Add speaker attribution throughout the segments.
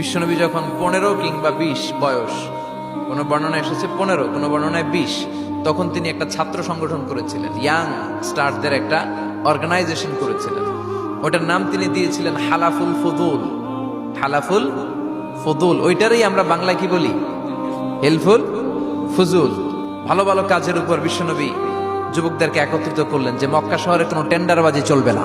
Speaker 1: বিশ্বনবী যখন পনেরো কিংবা বিশ বয়স, কোনো বর্ণনা এসেছে পনেরো, কোনো বর্ণনায় বিশ, তখন তিনি একটা ছাত্র সংগঠন করেছিলেন ইয়াং স্টারদের একটা অর্গানাইজেশন করেছিলেন। ওটার নাম তিনি দিয়েছিলেন হালাফুল ফদুল। হালাফুল ফদুল, ওইটারই আমরা বাংলা কি বলি? হেলফুল ফুজুল। ভালো ভালো কাজের উপর বিশ্বনবী যুবকদেরকে একত্রিত করলেন যে মক্কা শহরে কোনো টেন্ডারবাজি চলবে না।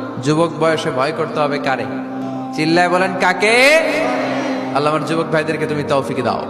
Speaker 1: যুবক বয়সে ভয় করতে হবে কারে? চিল্লায় বলেন, কাকে? আল্লাহ আমার যুবক ভাইদেরকে তুমি তৌফিক দাও।